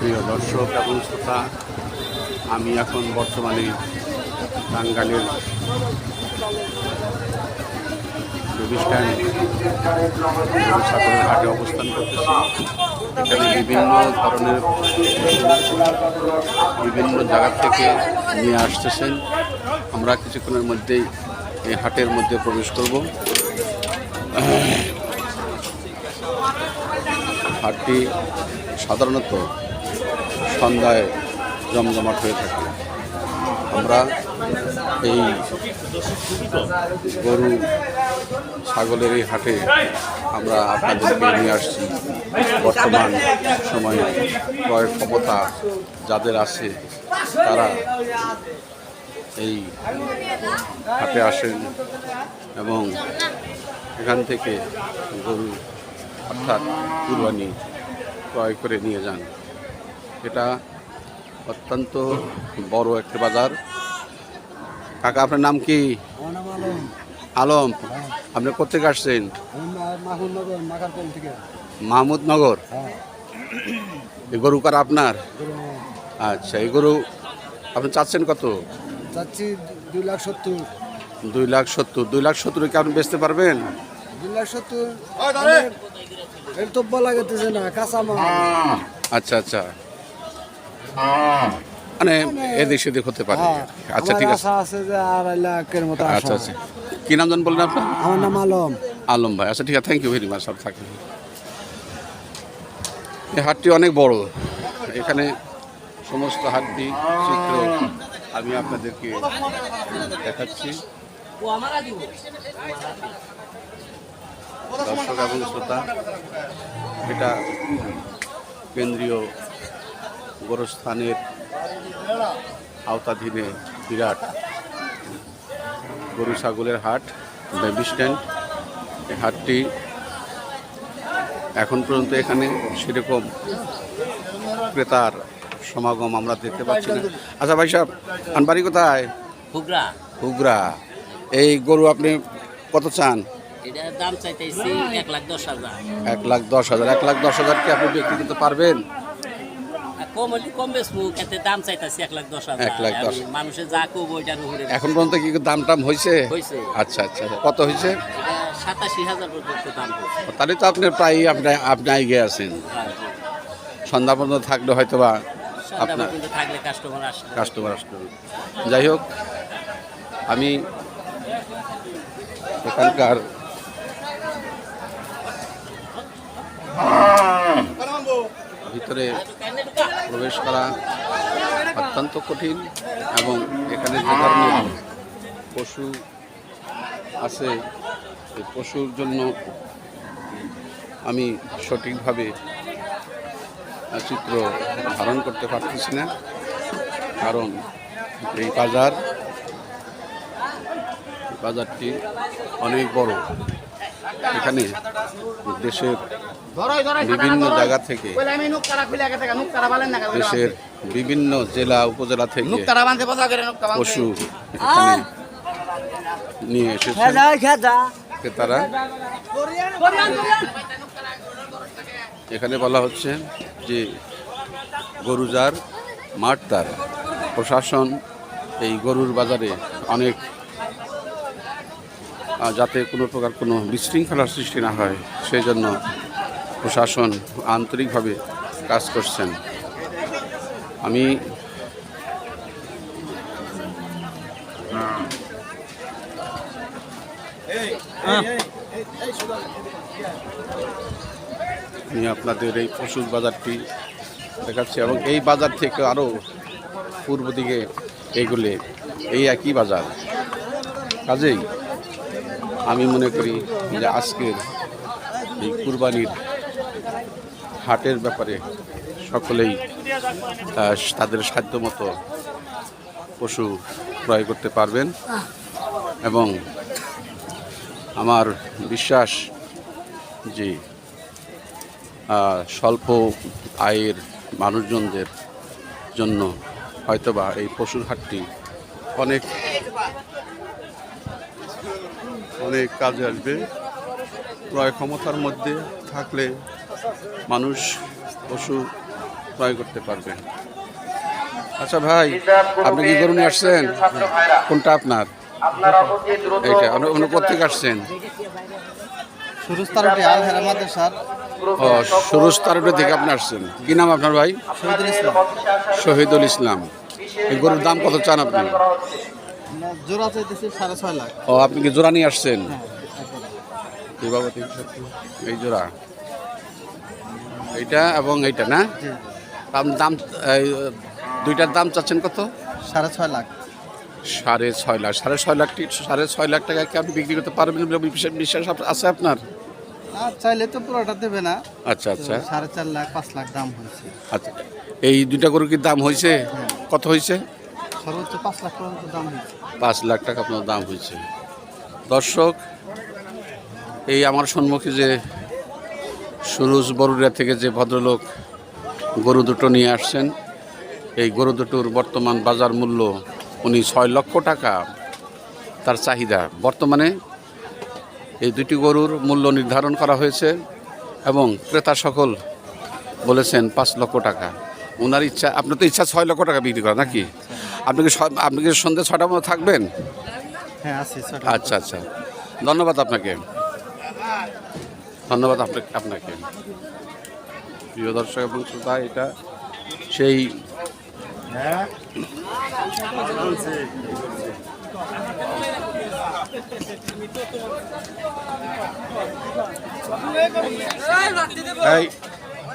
প্রিয় দর্শক, এবং শ্রোতা, আমি এখন বর্তমানে স্ট্যান্ড সাগরের ঘাটে অবস্থান করতেছি। এখানে বিভিন্ন ধরনের বিভিন্ন জায়গা থেকে নিয়ে আসতেছেন। আমরা কিছুক্ষণের মধ্যেই এই হাটের মধ্যে প্রবেশ করব। হাটটি সাধারণত সন্ধ্যায় জমজমাট হয়ে থাকে। আমরা এই গরু, ছাগলের এই হাটে আমরা আপনাদেরকে নিয়ে আসছি। বর্তমান সময়ে ক্রয় ক্ষমতা যাদের আছে, তারা এই হাটে আসেন এবং এখান থেকে গরু অর্থাৎ কুরবানি ক্রয় করে নিয়ে যান। এটা অত্যন্ত বড় একটি বাজার। কাকা আপনার নাম কি? আলম। আলম আপনি কোথেকে আসছেন? মাহমুদনগর মাকারপল থেকে। মাহমুদনগর? হ্যাঁ। এই গরু কার আপনার? আচ্ছা এই গরু আপনি চাচ্ছেন কত? চাচ্ছি দুই লাখ সত্তর। দুই লাখ সত্তর। দুই লাখ সত্তর কি আপনি বেচতে পারবেন? দুই লাখ সত্তর তো বলা গেতেছে না কাঁচা আচ্ছা আচ্ছা। মানে এদিক সেদিক হতে পারে। হ্যাঁ, আচ্ছা ঠিক আছে। আছে যে আড়াই লাখের মতো আচ্ছা আচ্ছা। কি নাম জান বললেন আপনার? আমার নাম আলম। আলম ভাই। আচ্ছা ঠিক আছে। থ্যাংক ইউ ভেরি মাচ সব থাকেন। এই হাটটি অনেক বড়। এখানে সমস্ত হাটটি চিত্র আমি আপনাদেরকে দেখাচ্ছি। দর্শক এবং শ্রোতা এটা কেন্দ্রীয় গোরস্থানের আওতাধীনে বিরাট গরু ছাগলের হাট বেবি স্ট্যান্ড। হাটটি এখন পর্যন্ত এখানে সেরকম ক্রেতার সমাগম আমরা দেখতে পাচ্ছি না। আচ্ছা ভাই সাহেব আনবাড়ি কোথায়? হুগরা হুগরা এই গরু আপনি কত চান? দাম চাইতেছি এক লাখ দশ হাজার। এক লাখ দশ হাজার। এক লাখ দশ হাজার কি আপনি বিক্রি করতে পারবেন? কম হলে কম বেশবো এতে দাম চাইতেছি এক লাখ দশ হাজার। এক লাখ দশ। আমি যা কব ওইটার উপরে এখন পর্যন্ত কি দাম টাম হয়েছে হয়েছে। আচ্ছা আচ্ছা। কত হয়েছে সাতাশি হাজার পর্যন্ত দাম হয়েছে তাহলে তো আপনি প্রায় আপনি আপনি এগিয়ে আছেন। সন্ধ্যা পর্যন্ত থাকলে হয়তো বা আপনার কাস্টমার আসবে যাই হোক আমি এখানকার ভিতরে প্রবেশ করা অত্যন্ত কঠিন এবং এখানে যে ধরনের পশু আছে পশুর জন্য আমি সঠিকভাবে চিত্র ধারণ করতে পারতেছি না। কারণ এই বাজার বাজারটি অনেক বড়। এখানে দেশের বিভিন্ন জায়গা থেকে দেশের বিভিন্ন জেলা উপজেলা থেকে পশু এখানে নিয়ে এসেছে তারা? এখানে বলা হচ্ছে যে গরু যার মাঠ তার। প্রশাসন এই গরুর বাজারে অনেক যাতে কোনো প্রকার কোনো বিশৃঙ্খলার সৃষ্টি না হয়, সেই জন্য প্রশাসন আন্তরিকভাবে কাজ করছেন। আমি আমি আপনাদের এই পশুর বাজারটি দেখাচ্ছি এবং এই বাজার থেকে আরও পূর্ব দিকে এগুলে, এই একই বাজার। কাজেই আমি মনে করি যে আজকের এই কুরবানির হাটের ব্যাপারে সকলেই তাদের সাধ্যমতো পশু ক্রয় করতে পারবেন এবং আমার বিশ্বাস যে স্বল্প আয়ের মানুষজনদের জন্য হয়তোবা এই পশুর হাটটি অনেক অনেক কাজে আসবে। ক্রয় ক্ষমতার মধ্যে থাকলে মানুষ পশু ক্রয় করতে পারবে। আচ্ছা ভাই আপনি কি গরু নিয়ে আসছেন? কোনটা আপনার? এইটা আপনি কোথেকে আসছেন। সুরজ তারুটে থেকে আপনি আসছেন। কি নাম আপনার ভাই? শহীদুল ইসলাম। এই গরুর দাম কত চান আপনি? জোড়া চাইতেছি সাড়ে ছয় লাখ। ও আপনি কি জোড়া নিয়ে আসছেন? এই সাত, এই জোড়া। এইটা এবং এইটা না? দাম দাম এই, দুইটার দাম চাচ্ছেন কত? সাড়ে ছয় লাখ। সাড়ে ছয় লাখ। সাড়ে ছয় লাখ সাড়ে ছয় লাখ টাকা কি আপনি বিক্রি করতে পারবেন বলে বিশ্বাস আছে আপনার? চাইলে তো পুরোটা দেবে না। আচ্ছা আচ্ছা। সাড়ে চার লাখ পাঁচ লাখ দাম হয়েছে। আচ্ছা। এই দুইটা গরুর কি দাম হয়েছে? কত হয়েছে? পাঁচ লাখ টাকা আপনার দাম হয়েছে। দর্শক, এই আমার সম্মুখে যে সুরুজ বরুড়িয়া থেকে যে ভদ্রলোক গরু দুটো নিয়ে আসছেন, এই গরু দুটোর বর্তমান বাজার মূল্য উনি ছয় লক্ষ টাকা। তার চাহিদা, বর্তমানে এই দুটি গরুর মূল্য নির্ধারণ করা হয়েছে এবং ক্রেতা সকল বলেছেন পাঁচ লক্ষ টাকা। ওনার ইচ্ছা, আপনার তো ইচ্ছা ছয় লক্ষ টাকা বিক্রি করা, নাকি? আপনি কি আপনি কি সন্ধ্যে ছটার মতো থাকবেন? হ্যাঁ আছে আচ্ছা আচ্ছা। ধন্যবাদ আপনাকে। ধন্যবাদ আপনাকে আপনাকে। প্রিয় দর্শক এবং শ্রোতা এটা সেই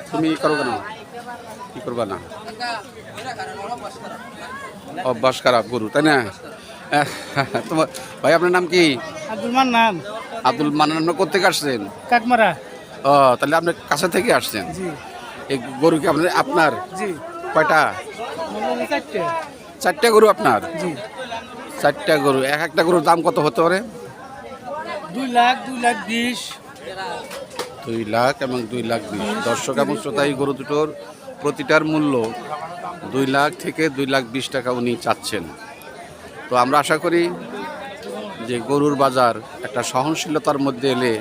তুমি ই করো কেন? কি করবা না? অভ্যাস খারাপ গরু তাই না? তোমার ভাই আপনার নাম কি? আব্দুল মান্নান। আব্দুল মান্নান কোথেকে আসছেন? কাকমারা। ও তাহলে আপনি কাছে থেকে আসছেন? এই গরু কি আপনার আপনার? কয়টা? চারটে। গরু আপনার? চারটা গরু। এক একটা গরুর দাম কত হতে পারে? দুই লাখ দুই লাখ বিশ। দুই লাখ এবং দুই লাখ বিশ। দর্শক এবং শ্রোতা এই গরু দুটোর প্রতিটার মূল্য দুই লাখ থেকে দুই লাখ বিশ টাকা উনি চাচ্ছেন। তো আমরা আশা করি যে গরুর বাজার একটা সহনশীলতার মধ্যে এলে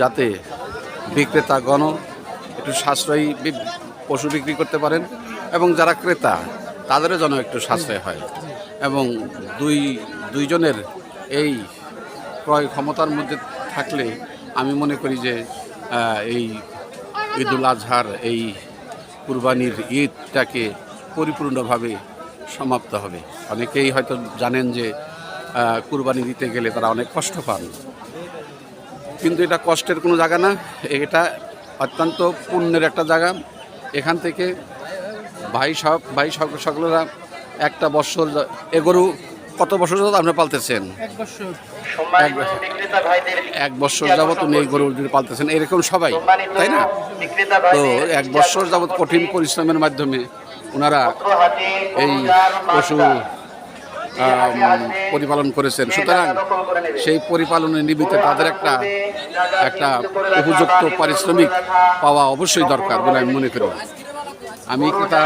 যাতে বিক্রেতাগণ একটু সাশ্রয়ী পশু বিক্রি করতে পারেন এবং যারা ক্রেতা, তাদেরও যেন একটু সাশ্রয় হয় এবং দুই, দুইজনের এই ক্রয় ক্ষমতার মধ্যে থাকলে আমি মনে করি যে এই ঈদুল আজহার, এই কুরবানির ঈদটাকে পরিপূর্ণভাবে সমাপ্ত হবে। অনেকেই হয়তো জানেন যে কুরবানি দিতে গেলে তারা অনেক কষ্ট পান। কিন্তু এটা কষ্টের কোনো জায়গা না। এটা অত্যন্ত পুণ্যের একটা জায়গা। এখান থেকে ভাই সব, ভাই সক- সকলেরা একটা বছর এগরু কত বছর আপনি পালতেছেন? এক বছর। এক এক বছর যাবত উনি এই গরু দুটো পালতেছেন। এরকম সবাই তাই না? তো এক বছর যাবত কঠিন পরিশ্রমের মাধ্যমে ওনারা এই পশু পরিপালন করেছেন। সুতরাং সেই পরিপালনের নিমিত্তে তাদের একটা একটা উপযুক্ত পারিশ্রমিক পাওয়া অবশ্যই দরকার বলে আমি মনে করি। আমি ক্রেতা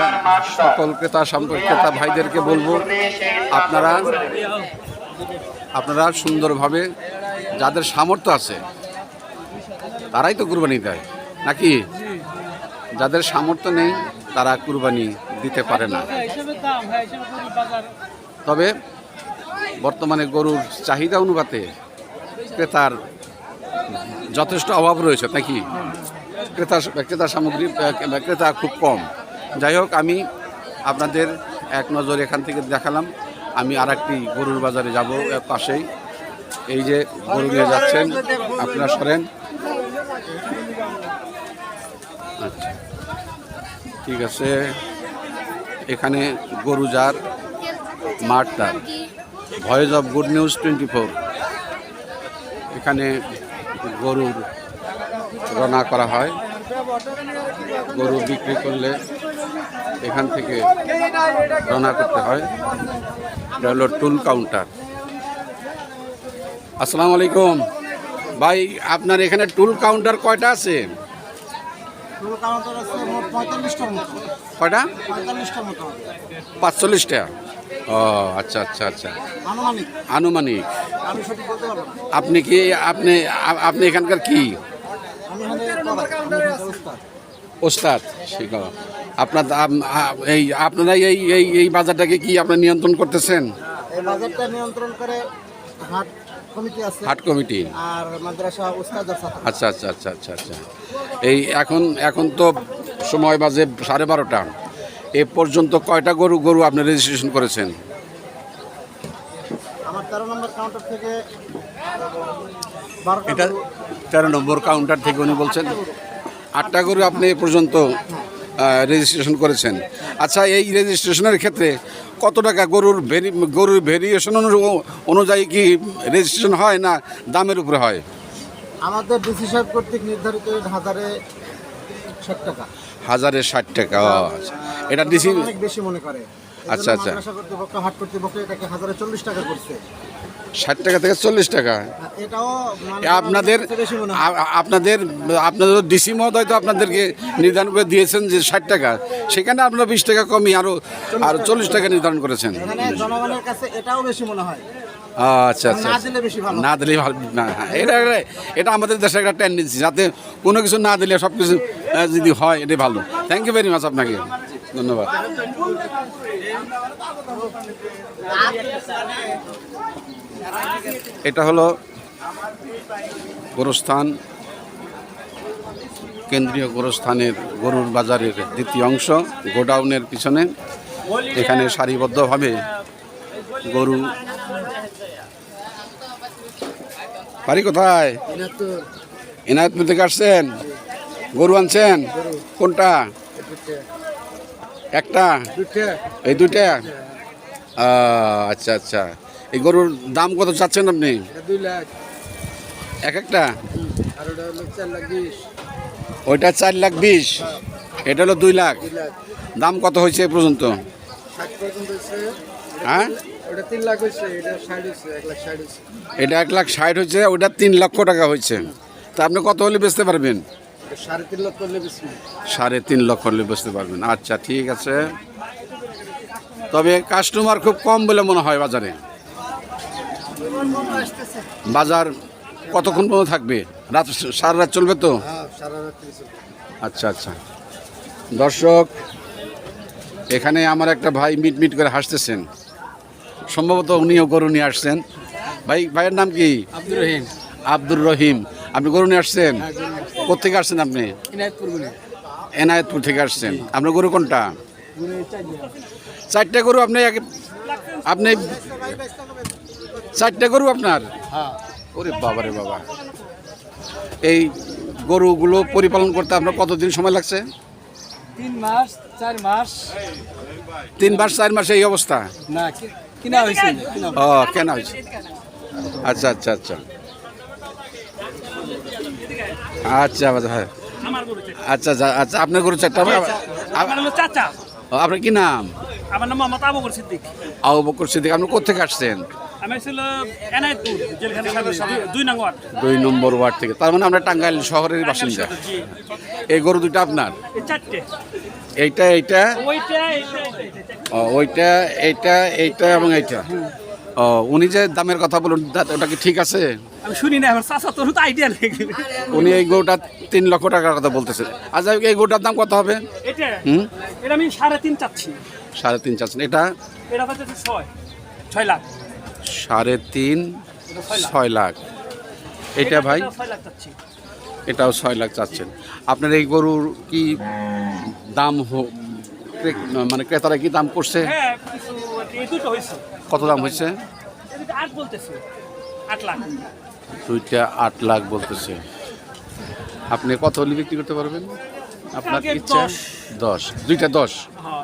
সকল ক্রেতা সম্পর্ক ক্রেতা ভাইদেরকে বলব আপনারা আপনারা সুন্দরভাবে যাদের সামর্থ্য আছে, তারাই তো কুরবানি দেয়। নাকি? যাদের সামর্থ্য নেই, তারা কুরবানি দিতে পারে না। তবে বর্তমানে গরুর চাহিদা অনুপাতে ক্রেতার যথেষ্ট অভাব রয়েছে, নাকি? ক্রেতা ক্রেতা সামগ্রী ক্রেতা খুব কম। যাই হোক, আমি আপনাদের এক নজর এখান থেকে দেখালাম। আমি আর একটি গরুর বাজারে যাব পাশেই। এই যে গরু নিয়ে যাচ্ছেন, আপনারা সরেন। আচ্ছা ঠিক আছে। এখানে গরু যার, মাঠ তার। Voice of good news twenty four. এখানে গরুর রনা করা হয়। গরু বিক্রি করলে এখান থেকে রওনা করতে হয়। এটা হলো টুল কাউন্টার আসসালামু আলাইকুম। ভাই আপনার এখানে টুল কাউন্টার কয়টা আছে? কয়টা? পাঁচচল্লিশটা? ও আচ্ছা আচ্ছা আচ্ছা। আনুমানিক। আনুমানিক। আমি সঠিক বলতে পারব না। আপনি কি আপনি আপনি এখানকার কি? ওস্তাদ। শিখাও আপনার এই আপনারা এই এই এই বাজারটাকে কি আপনারা নিয়ন্ত্রণ করতেছেন? এই বাজারটা নিয়ন্ত্রণ করে হাট কমিটি আছে। হাট কমিটি। আর মাদ্রাসা উস্তাদের আচ্ছা আচ্ছা আচ্ছা আচ্ছা আচ্ছা। এই এখন এখন তো সময় বাজে সাড়ে বারোটা। এ পর্যন্ত কয়টা গরু গরু আপনি রেজিস্ট্রেশন করেছেন? আমার তেরো নম্বর কাউন্টার থেকে এটা তেরো নম্বর কাউন্টার থেকে উনি বলছেন। আটটা গরু আপনি এ পর্যন্ত রেজিস্ট্রেশন করেছেন। আচ্ছা এই রেজিস্ট্রেশনের ক্ষেত্রে কত টাকা গরুর ভেরি গরুর ভেরিয়েশন অনুযায়ী কি রেজিস্ট্রেশন হয় না দামের উপরে হয়? আমাদের ডিসি সাহেব কর্তৃক নির্ধারিত হাজারে ষাট টাকা। হাজারে ষাট টাকা আচ্ছা। এটা ডিসি অনেক বেশি মনে করে। আচ্ছা, আচ্ছা। মাদ্রাসা কর্তৃপক্ষ হাট কর্তৃপক্ষ এটাকে হাজারে চল্লিশ টাকা করছে। ষাট টাকা থেকে চল্লিশ টাকা? আপনাদের আপনাদের আপনাদের ডিসি মহোদয় তো আপনাদেরকে নির্ধারণ করে দিয়েছেন যে ষাট টাকা। সেখানে আপনারা বিশ টাকা কমিয়ে আরও আরও চল্লিশ টাকা নির্ধারণ করেছেন। জনগণের কাছে এটাও বেশি মনে হয়। আচ্ছা আচ্ছা। না দিলে ভালো। না এটা- এটা আমাদের দেশের একটা টেন্ডেন্সি যাতে কোনো কিছু না দিলে সব কিছু যদি হয় এটাই ভালো। থ্যাংক ইউ ভেরি মাচ আপনাকে। ধন্যবাদ। এটা হলো গোরস্থান, কেন্দ্রীয় গোরস্থানের গরুর বাজারের দ্বিতীয় অংশ, গোডাউনের পিছনে। এখানে সারিবদ্ধভাবে গরু। বাড়ি কোথায়? এনায়তপুর থেকে আসছেন? গরু আনছেন? কোনটা? একটা? এই দুইটা? আচ্ছা আচ্ছা। এই গরুর দাম কত চাচ্ছেন আপনি? দুই লাখ। এক একটা? ওইটা চার লাখ বিশ। এটা হলো দুই লাখ। দাম কত হয়েছে এ পর্যন্ত? হ্যাঁ? এটা এক লাখ ষাট হয়েছে ওটা তিন লক্ষ টাকা হয়েছে। তা আপনি কত হলে বেচতে পারবেন? সাড়ে তিন লক্ষ করলে বেশি সাড়ে তিন লক্ষ হলে বেচতে পারবেন। আচ্ছা ঠিক আছে। তবে কাস্টমার খুব কম বলে মনে হয় বাজারে। বাজার কতক্ষণ পর্যন্ত থাকবে? রাত সারা রাত চলবে তো? হ্যাঁ সারা রাত্রি চলবে। আচ্ছা আচ্ছা। দর্শক এখানে আমার একটা ভাই মিট মিট করে হাসতেছেন। সম্ভবত উনিও গরু নিয়ে আসছেন। ভাই ভাইয়ের নাম কি? আব্দুর রহিম। আব্দুর রহিম। আপনি গরু নিয়ে আসছেন? কোথেকে আসছেন আপনি? এনায়েতপুর থেকে আসছেন। আপনার গরু কোনটা? চারটে গরু আপনি আপনি চারটে গরু আপনার? ওরে বাবা রে বাবা। এই গরুগুলো পরিপালন করতে আপনার কতদিন সময় লাগছে? তিন মাস চার মাস। তিন মাস চার মাসে এই অবস্থা? না কিনা হয়েছে। ও কেন হয়েছে। আচ্ছা আচ্ছা আচ্ছা। আচ্ছা ভাই আচ্ছা আচ্ছা আচ্ছা আপনার গরু চারটা? চাচা। আপনার কি নাম? আমার নাম মোহাম্মদ আবু বকর সিদ্দিক। আবু বকর সিদ্দিক আপনি কোথেকে আসছেন? আমি ছিল এনায়তপুর দুই নম্বর ওয়ার্ড। থেকে। তার মানে আমরা টাঙ্গাইল শহরের বাসিন্দা। এই গরু দুটো আপনার? এইটা এইটা? ও, ওইটা এইটা এইটা এবং এইটা। ও উনি যে দামের কথা বলুন ওটা কি ঠিক আছে? আমি শুনি না আমার চাচা তোর তো আইডিয়া লেগে উনি এই গরুটা তিন লক্ষ টাকার কথা বলতেছে। আচ্ছা এই গরুটার দাম কত হবে? এটা? হুম? এটা আমি সাড়ে তিন চাচ্ছি। সাড়ে তিন চাচ্ছেন। এটা? এটা হচ্ছে ছয়। ছয় লাখ। সাড়ে তিন ছয় লাখ। এটা ভাই? এটাও ছয় লাখ চাচ্ছেন। আপনার এই গরুর কি দাম হো- ক্রে- মানে ক্রেতারা কি দাম করছে? হ্যাঁ কত দাম হয়েছে? আট বলতেছে। আট লাখ। দুইটা আট লাখ বলতেছে। আপনি কত হলে বিক্রি করতে পারবেন? আপনার ইচ্ছা? দশ। দুইটা দশ? হ্যাঁ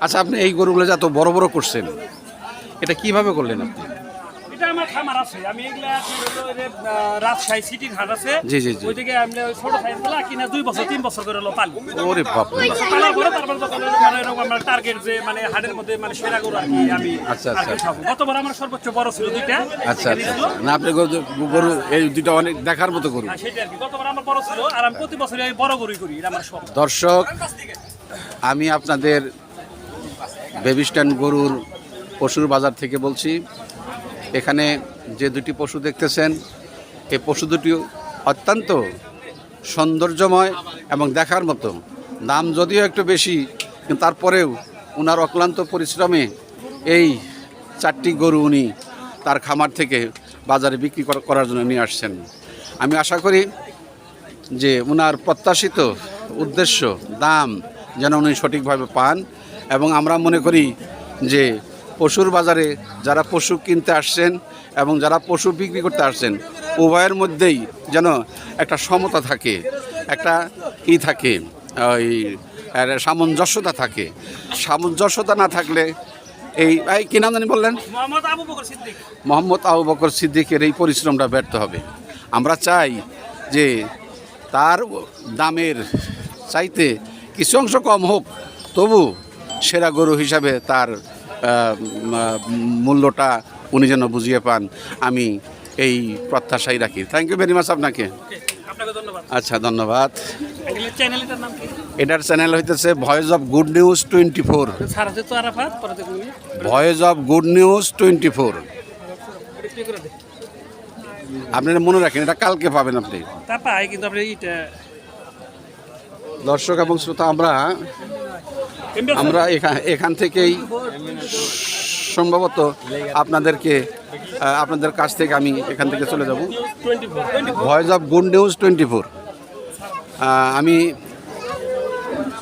আচ্ছা আপনি এই গরুগুলো যে এত বড় বড় করছেন এটা কীভাবে করলেন আপনি? এটা আমার খামার আছে। আমি এগুলা কি হলো ওই যে, আহ, রাজশাহী সিটির হাট আছে। জি, জি, জি। ওইদিকে আমি ছোট সাইজগুলা কিনা দুই বছর তিন বছর করে হলো পালি। ওরে বাপ পালার পরে তারপর যখন এরকম মানে এরকম আমার টার্গেট যে মানে হাটের মধ্যে মানে সেরা গরু আর কি আমি আচ্ছা, আচ্ছা। গতবার আমার সর্বোচ্চ বড় ছিল দুইটা। আচ্ছা আচ্ছা। না আপনি গরু এই দুটো অনেক দেখার মতো গরু। আর সেটা আর কি। গতবার আমার বড় ছিল আর আমি প্রতি বছর এই বড় গরুই করি এটা আমার সব দর্শক আমি আপনাদের বেবিস্টান গরুর পশুর বাজার থেকে বলছি এখানে যে দুটি পশু দেখতেছেন, এই পশু দুটি অত্যন্ত সৌন্দর্যময় এবং দেখার মতো। দাম যদিও একটু বেশি, কিন্তু তারপরেও ওনার অক্লান্ত পরিশ্রমে এই চারটি গরু উনি তার খামার থেকে বাজারে বিক্রি করার জন্য নিয়ে আসছেন। আমি আশা করি যে ওনার প্রত্যাশিত উদ্দেশ্য, দাম যেন উনি সঠিকভাবে পান এবং আমরা মনে করি যে পশুর বাজারে যারা পশু কিনতে আসছেন এবং যারা পশু বিক্রি করতে আসছেন উভয়ের মধ্যেই যেন একটা সমতা থাকে একটা ই থাকে ওই সামঞ্জস্যতা থাকে। সামঞ্জস্যতা না থাকলে এই এই কি নাম জানি বললেন? মোহাম্মদ আবু বকর সিদ্দিক। মোহাম্মদ আবু বকর সিদ্দিকের এই পরিশ্রমটা ব্যর্থ হবে। আমরা চাই যে তার দামের চাইতে কিছু অংশ কম হোক তবু সেরা গরু হিসাবে তার মূল্যটা উনি যেন বুঝিয়ে পান আমি এই প্রত্যাশাই রাখি। থ্যাংক ইউ ভেরি মাচ আপনাকে। আচ্ছা ধন্যবাদ। এটার চ্যানেল হইতেছে voice of good news twenty four voice of good news twenty four আপনারা মনে রাখেন এটা কালকে পাবেন আপনি। আপনি দর্শক এবং শ্রোতা আমরা আমরা এখান এখান থেকেই সম্ভবত আপনাদেরকে আপনাদের কাছ থেকে আমি এখান থেকে চলে যাব। Voice of good news twenty four আমি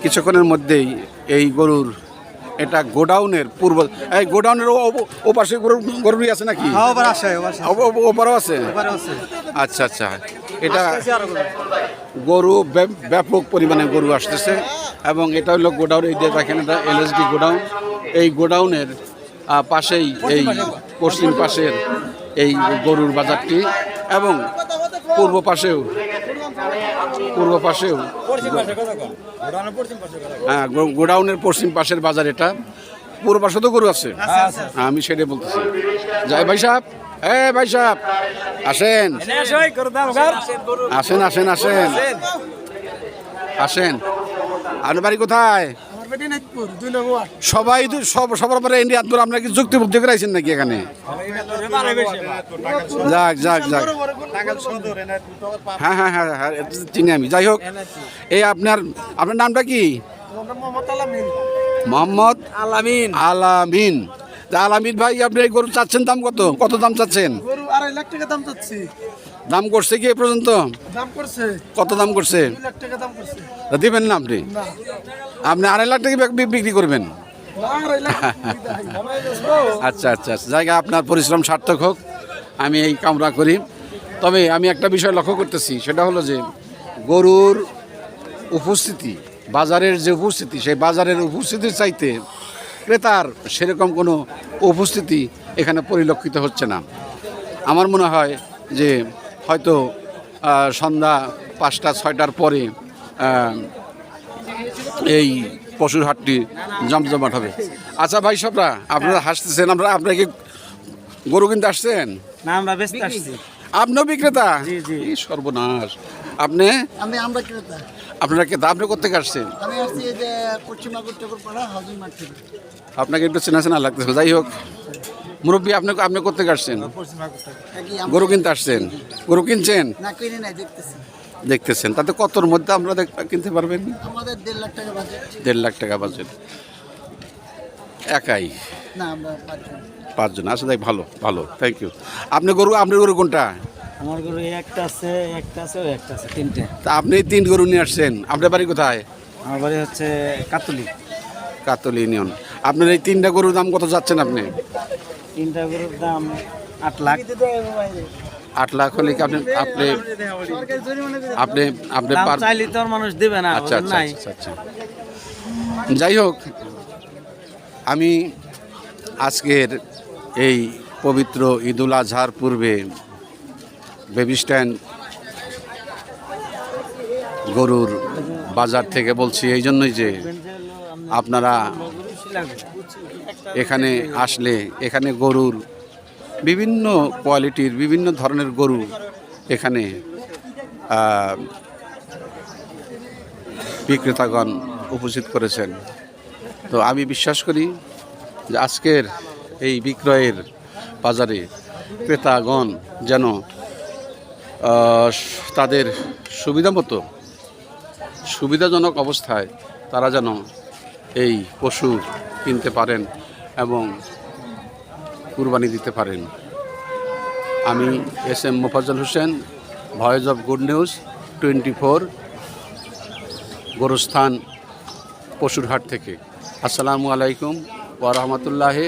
কিছুক্ষণের মধ্যেই এই গরুর এটা গোডাউনের পূর্ব এই গোডাউনের ও- পাশে গরু গরুই আছে নাকি? ও- ওপারও আছে? আছে। আচ্ছা আচ্ছা। এটা গরু ব্যাপ- ব্যাপক পরিমাণে গরু আসতেছে। এবং এটা হলো গোডাউন এই যে দেখেন এটা এলএসডি গোডাউন। এই গোডাউনের পাশেই এই পশ্চিম পাশের এই গরুর বাজারটি এবং পূর্ব পাশেও পূর্ব পাশেও হ্যাঁ গোডাউনের পশ্চিম পাশের বাজার এটা। পূর্ব পাশে তো গরু আছে? আমি সেটাই বলতেছি। যাই ভাই সাহেব এ ভাই সাহেব আসেন। আসেন আসেন আসেন। আসেন। আপনার বাড়ি কোথায়? সবাই তো সব সবার পরে ইন্ডিয়া তোর আপনার কি যুক্তি বুদ্ধি করাইছেন নাকি এখানে? যাক যাক যাক। হ্যাঁ হ্যাঁ হ্যাঁ হ্যাঁ চিনি আমি। যাই হোক এই আপনার আপনার নামটা কি? মোহাম্মদ আলামিন। আলামিন। আলামিন। তা আলামিন ভাই আপনি এই গরু চাচ্ছেন দাম কত? কত দাম চাচ্ছেন? গরু আড়াই লাখ টাকা দাম চাচ্ছি। দাম করছে কি এ পর্যন্ত? দাম করছে। কত দাম করছে? লাখ টাকা দাম করছে। দিবেন না আপনি? আপনি আড়াই লাখ টাকা বিক- বিক্রি করবেন। আচ্ছা আচ্ছা আচ্ছা। জায়গা আপনার পরিশ্রম সার্থক হোক। আমি এই কামনা করি। তবে আমি একটা বিষয় লক্ষ্য করতেছি সেটা হলো যে গরুর উপস্থিতি বাজারের যে উপস্থিতি সেই বাজারের উপস্থিতির চাইতে ক্রেতার সেরকম কোনো উপস্থিতি এখানে পরিলক্ষিত হচ্ছে না। আমার মনে হয় যে হয়তো সন্ধ্যা পাঁচটা ছয়টার পরে এই পশুর হাটটি জমজমাট হবে। আচ্ছা ভাই সবরা আপনারা হাসতেছেন আমরা আপনারা কি গরু কিনতে আসছেন? না আমরা ব্যস্ত আসছি। আপনিও বিক্রেতা? জি, জি। এই সর্বনাশ। আপনি? আমি আমরা ক্রেতা। আপনারা কে আপনি কোথেকে আসছেন? আমি আসছি যে পশ্চিমাগুর ঠাকুরপাড়া হাউজিং মাঠ থেকে। আপনাকে একটু চেনা চেনা লাগতেছে যাই হোক। মুরব্বী আপনি আপনি করতে আসছেন? গরু কিনতে আসছেন? গরু কিনছেন? দেখতেছেন। তাতে কতর মধ্যে আমরা দেখ- কিনতে পারবেন? আমাদের দেড় লাখ টাকা বাজেট। দেড় লাখ টাকা বাজেট। একাই? না পাঁচজন। পাঁচজন। আচ্ছা তাই ভালো ভালো। থ্যাংক ইউ আপনি গরু আপনার গরু কোনটা? আমার গরু একটা আছে একটা আছে একটা আছে তিনটে। তা আপনি তিন গরু নিয়ে আসছেন। আপনার বাড়ি কোথায়? আমার বাড়ি হচ্ছে কাতলি। কাতলি ইউনিয়ন। আপনার এই তিনটা গরুর দাম কত যাচ্ছেন আপনি? তিনটা গরুর দাম আট লাখ। আট লাখ হলে কি আপনি আপনি আপনি আপনি চাইলে তো মানুষ দেবে না আচ্ছা আচ্ছা নাই। আচ্ছা আচ্ছা। যাই হোক আমি আজকের এই পবিত্র ঈদুল আজহার পূর্বে বেবি স্ট্যান্ড গরুর বাজার থেকে বলছি এই জন্যই যে আপনারা এখানে আসলে, এখানে গরুর বিভিন্ন কোয়ালিটির, বিভিন্ন ধরনের গরু এখানে বিক্রেতাগণ উপস্থিত করেছেন। তো আমি বিশ্বাস করি যে আজকের এই বিক্রয়ের বাজারে ক্রেতাগণ যেন তাদের সুবিধা মতো, সুবিধাজনক অবস্থায় তারা যেন এই পশু কিনতে পারেন। এবং কুরবানি দিতে পারেন। আমি S M Mofazzal Hossain, voice of good news, twenty four, গোরস্থান, পশুরহাট থেকে। আসসালামু আলাইকুম ওয়া রাহমাতুল্লাহি